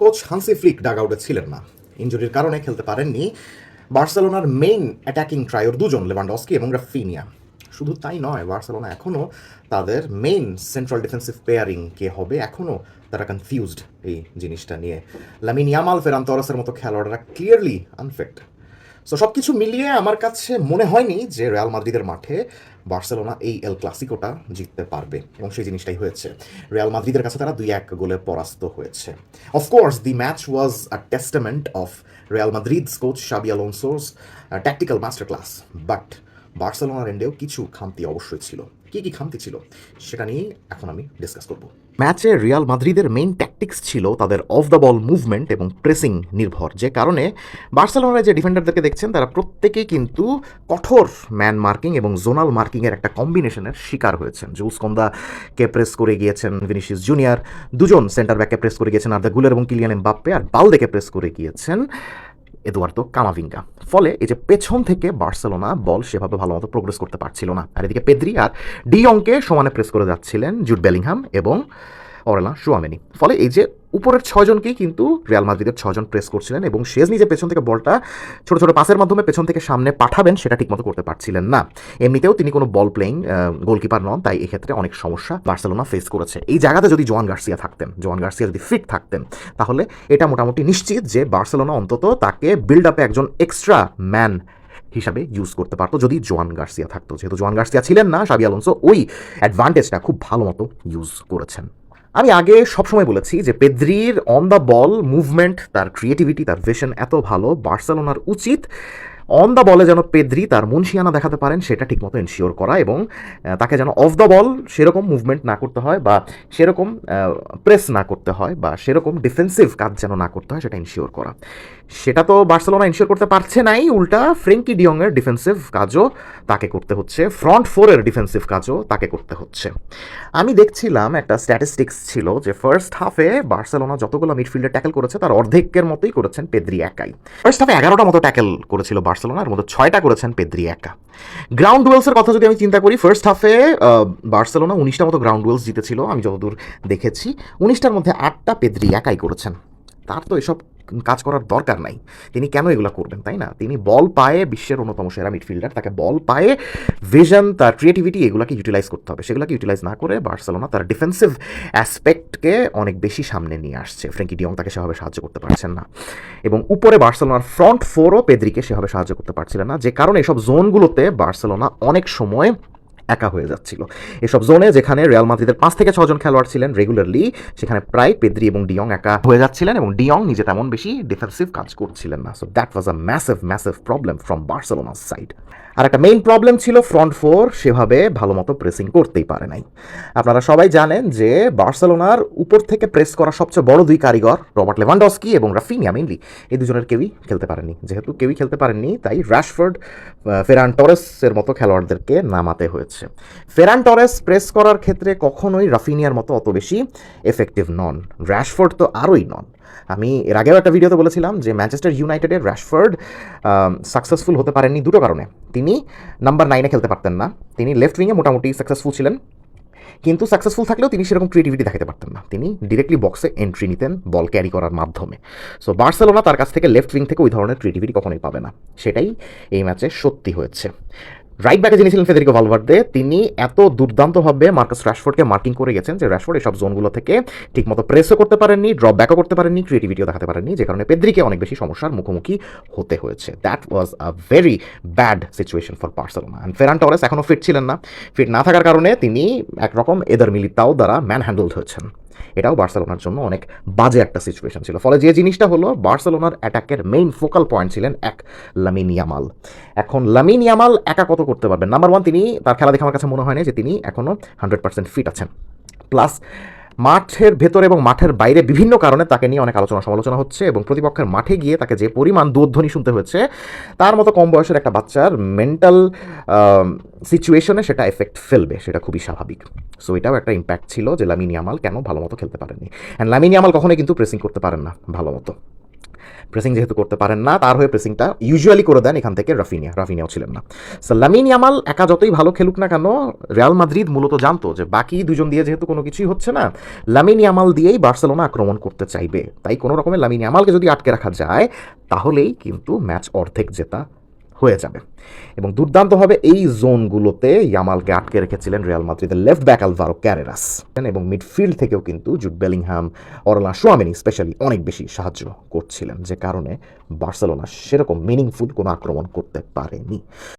Coach Hansi Flick dug আউটে ছিলেন না। ইঞ্জুরির কারণে খেলতে পারেননি বার্সেলোনার মেইন অ্যাটাকিং ট্রায়োর দুজন, লেভানডস্কি এবং রাফিনিয়া। শুধু তাই নয়, বার্সেলোনা এখনও তাদের মেইন সেন্ট্রাল ডিফেন্সিভ পেয়ারিং কে হবে। এখনও তারা কনফিউজড এই জিনিসটা নিয়ে। লামিনিয়ামাল ফেরান মতো খেলোয়াড়রা ক্লিয়ারলি আনফিট সো সব কিছু মিলিয়ে আমার কাছে মনে হয়নি যে রিয়াল মাদ্রিদের মাঠে বার্সেলোনা এই এল ক্লাসিকোটা জিততে পারবে, এবং সেই জিনিসটাই হয়েছে। রিয়াল মাদ্রিদের কাছে তারা দুই এক গোলে পরাস্ত হয়েছে। Of course the match was a testament of Real Madrid coach Xabi Alonso's tactical master class but বার্সেলোনার এন্ডেও কিছু খামতি অবশ্যই ছিল। কি কি খামতি ছিল, সেটা নিয়েই এখন আমি ডিসকাস করব। ম্যাচে রিয়াল মাদ্রিদের মেইন ট্যাকটিক্স ছিল তাদের অফ দ্য বল মুভমেন্ট এবং প্রেসিং নির্ভর, যে কারণে বার্সেলোনার যে ডিফেন্ডারদেরকে দেখছেন, তারা প্রত্যেকেই কিন্তু কঠোর ম্যান মার্কিং এবং জোনাল মার্কিংয়ের একটা কম্বিনেশনের শিকার হয়েছেন। জুস কন্দা প্রেস করে গিয়েছেন ভিনিসিয়াস জুনিয়র দুজন সেন্টার ব্যাকে প্রেস করে গিয়েছেন আর্দা গুলের এবং কিলিয়ান এমবাপ্পে, আর বালদেকে প্রেস করে গিয়েছেন এদুয়ার্দো কামাভিঙ্গা। ফলে এই যে পেছন থেকে বার্সেলোনা বল সেভাবে ভালো মতো প্রোগ্রেস করতে পারছিল না। আর এদিকে পেদ্রি আর ডি অঙ্কে সমানে প্রেস করে যাচ্ছিলেন জুট বেলিংহাম এবং অরেলা সুয়ামেনি ফলে এই যে উপরের ছয়জনকেই কিন্তু রিয়াল মাদ্রিদের ছয়জন প্রেস করছিলেন এবং শেষ নিজে পেছন থেকে বলটা ছোট ছোট পাসের মাধ্যমে পেছন থেকে সামনে পাঠাবেন সেটা ঠিকমতো করতে পারছিলেন না। এমনিতেও তিনি কোনো বল প্লেয়িং গোলকিপার নন, তাই এক্ষেত্রে অনেক সমস্যা বার্সেলোনা ফেস করেছে। এই জায়গাতে যদি জোয়ান গার্সিয়া থাকতেন, জোয়ান গার্সিয়া যদি ফিট থাকতেন, তাহলে এটা মোটামুটি নিশ্চিত যে বার্সেলোনা অন্তত তাকে বিল্ড আপে একজন এক্সট্রা ম্যান হিসাবে ইউজ করতে পারতো, যদি জোয়ান গার্সিয়া থাকতো। যেহেতু জোয়ান গার্সিয়া ছিলেন না, সাবি ওই অ্যাডভান্টেজটা খুব ভালো মতো ইউজ করেছেন। আমি আগে সবসময় বলেছি যে পেদ্রির অন দ্য বল মুভমেন্ট তার ক্রিয়েটিভিটি তার ভিশন এত ভালো, বার্সেলোনার উচিত। অন দ্য বলে যেন পেদ্রি তার মুন্সিয়ানা দেখাতে পারেন, সেটা ঠিকমতো এনশিওর করা এবং তাকে যেন অফ দ্য বল সেরকম মুভমেন্ট না করতে হয় বা সেরকম প্রেস না করতে হয় বা সেরকম ডিফেন্সিভ কাজ যেন না করতে হয়, সেটা এনশিওর করা। সেটা তো বার্সেলোনা এনশিওর করতে পারছে নাই, উল্টা ফ্রেঙ্কি ডিয়ংয়ের ডিফেন্সিভ কাজও তাকে করতে হচ্ছে ফ্রন্ট ফোরের ডিফেন্সিভ কাজও তাকে করতে হচ্ছে। আমি দেখছিলাম একটা স্ট্যাটিস্টিক্স ছিল যে ফার্স্ট হাফে বার্সেলোনা যতগুলো মিডফিল্ডে ট্যাকেল করেছে, তার অর্ধেকের মতোই করেছেন পেদ্রি একাই। ফার্স্ট হাফে এগারোটা মতো ট্যাকেল করেছিল বার্সেলোনার মধ্যে ছয়টা করেছেন পেদ্রি একা। গ্রাউন্ড ডুয়েলসের কথা যদি আমি চিন্তা করি ফার্স্ট হাফে বার্সেলোনা উনিশটা মতো গ্রাউন্ড ডুয়েলস জিতেছিল, আমি যতদূর দেখেছি। উনিশটার মধ্যে আটটা পেদ্রি একাই করেছেন। তার তো এসব কাজ করার দরকার নাই। তিনি কেন এগুলো করবেন, তাই না? তিনি বল পায়ে বিশ্বের অন্যতম সেরা মিডফিল্ডার, তাকে বল পায়ে ভিশন তার ক্রিয়েটিভিটি এগুলোকে ইউটিলাইজ করতে হবে। সেগুলোকে ইউটিলাইজ না করে বার্সেলোনা তার ডিফেন্সিভ অ্যাসপেক্টকে অনেক বেশি সামনে নিয়ে আসছে। ফ্রেঙ্কি ডিয়ং তাকে সেভাবে সাহায্য করতে পারছেন না। এবং উপরে বার্সেলোনার ফ্রন্ট ফোরও পেদ্রিকে সেভাবে সাহায্য করতে পারছিলেন না, যে কারণে এসব জোনগুলোতে বার্সেলোনা অনেক সময় একা হয়ে যাচ্ছিল। এসব জোনে যেখানে রিয়াল মাদ্রিদের পাঁচ থেকে ছজন খেলোয়াড় ছিলেন রেগুলারলি, সেখানে প্রায় পেদ্রি এবং ডিয়ং একা হয়ে যাচ্ছিলেন এবং ডিয়ং নিজে তেমন বেশি ডিফেন্সিভ কাজ করছিলেন না। So that was a massive massive problem from বার্সেলোনার সাইড আর একটা মেইন প্রবলেম ছিল ফ্রন্ট ফোর সেভাবে ভালো মতো প্রেসিং করতেই পারে নাই। আপনারা সবাই জানেন যে বার্সেলোনার উপর থেকে প্রেস করা সবচেয়ে বড় দুই কারিগর রবার্ট লেভানডস্কি এবং রাফিনিয়া মেইনলি এই দুজনের কেউই খেলতে পারেননি যেহেতু কেউই খেলতে পারেননি, তাই র্যাশফোর্ড ফেরান টরেসের মতো খেলোয়াড়দেরকে নামাতে হয়েছে। ফেরান টরেস প্রেস করার ক্ষেত্রে কখনোই রাফিনিয়ার মতো অত বেশি এফেক্টিভ নন। র্যাশফোর্ড তো আরোই নন। আমি এর আগেও একটা ভিডিওতে বলেছিলাম যে ম্যানচেস্টার ইউনাইটেডের র্যাশফোর্ড সাকসেসফুল হতে পারেননি দুটো কারণে। তিনি নাম্বার নাইনে খেলতে পারতেন না। তিনি লেফট উইংয়ে মোটামুটি সাকসেসফুল ছিলেন। কিন্তু সাকসেসফুল থাকলেও তিনি সেরকম ক্রিয়েটিভিটি দেখাতে পারতেন না। তিনি ডিরেক্টলি বক্সে এন্ট্রি নিতেন বল ক্যারি করার মাধ্যমে। সো বার্সেলোনা তার কাছ থেকে লেফট উইং থেকে ওই ধরনের ক্রিয়েটিভিটি কখনোই পাবে না। সেটাই এই ম্যাচে সত্যি হয়েছে। রাইট ব্যাকে যিনি ছিলেন ফেদেরিকো ভালভার্দে তিনি এত দুর্দান্তভাবে মার্কাস র্যাশফোর্ডকে মার্কিং করে গেছেন যে র্যাশফোর্ড এসব জোনগুলো থেকে ঠিকমতো প্রেসও করতে পারেননি ড্রপ ব্যাকও করতে পারেননি ক্রিয়েটিভিটিও দেখাতে পারেননি, যে কারণে পেদ্রিকে অনেক বেশি সমস্যার মুখোমুখি হতে হয়েছে। That was a very bad situation for Barcelona and Ferran Torres এখনও ফিট ছিলেন না। ফিট না থাকার কারণে তিনি একরকম এদার মিলিতাও দ্বারা ম্যান হ্যান্ডেলড হয়েছেন। এটাও বার্সেলোনার জন্য অনেক বাজে একটা সিচুয়েশন ছিল। ফলে যে জিনিসটা হলো, বার্সেলোনার অ্যাটাকের মেইন ফোকাল পয়েন্ট ছিলেন এক লামিন ইয়ামাল এখন লামিন ইয়ামাল একা কত করতে পারবেন? নাম্বার ওয়ান তিনি, তার খেলা দেখে আমার কাছে মনে হয় না যে তিনি এখনও হান্ড্রেড পার্সেন্ট ফিট আছেন। প্লাস মাঠের ভেতরে এবং মাঠের বাইরে বিভিন্ন কারণে তাকে নিয়ে অনেক আলোচনা সমালোচনা হচ্ছে এবং প্রতিপক্ষের মাঠে গিয়ে তাকে যে পরিমাণ দুধ্বনি শুনতে হয়েছে, তার মতো কম বয়সের একটা বাচ্চার মেন্টাল সিচুয়েশনে সেটা এফেক্ট ফেলবে, সেটা খুবই স্বাভাবিক। সো এটাও একটা ইম্প্যাক্ট ছিল যে লামিনিয়ামাল কেন ভালো মতো খেলতে পারেনি অ্যান্ড লামিনিয়ামাল কখনোই কিন্তু প্রেসিং করতে পারেন না, ভালো মতো। প্রেসিং যেহেতু করতে পারেন না, তার হয়ে প্রেসিংটা ইউজুয়ালি করে দেন এখান থেকে রাফিনিয়া। রাফিনিয়াও ছিলেন না। সো লামিন ইয়ামাল একা যতই ভালো খেলুক না কেন রিয়াল মাদ্রিদ মূলত জানতো যে বাকি দুজন দিয়ে যেহেতু কোনো কিছুই হচ্ছে না লামিন ইয়ামাল দিয়েই বার্সেলোনা আক্রমণ করতে চাইবে। তাই কোনো রকমের লামিন ইয়ামালকে যদি আটকে রাখা যায়, তাহলেই কিন্তু ম্যাচ অর্ধেক জেতা হয়ে যাবে। এবং দুর্দান্তভাবে এই জোনগুলোতে ইয়ামালকে আটকে রেখেছিলেন রিয়াল মাদ্রিদের লেফট ব্যাক আলভারো ক্যারেরাস। এবং মিডফিল্ড থেকেও কিন্তু Jude Bellingham, Aurelien Tchouameni specially অনেক বেশি সাহায্য করছিলেন, যে কারণে বার্সেলোনা সেরকম মিনিংফুল কোনো আক্রমণ করতে পারেনি।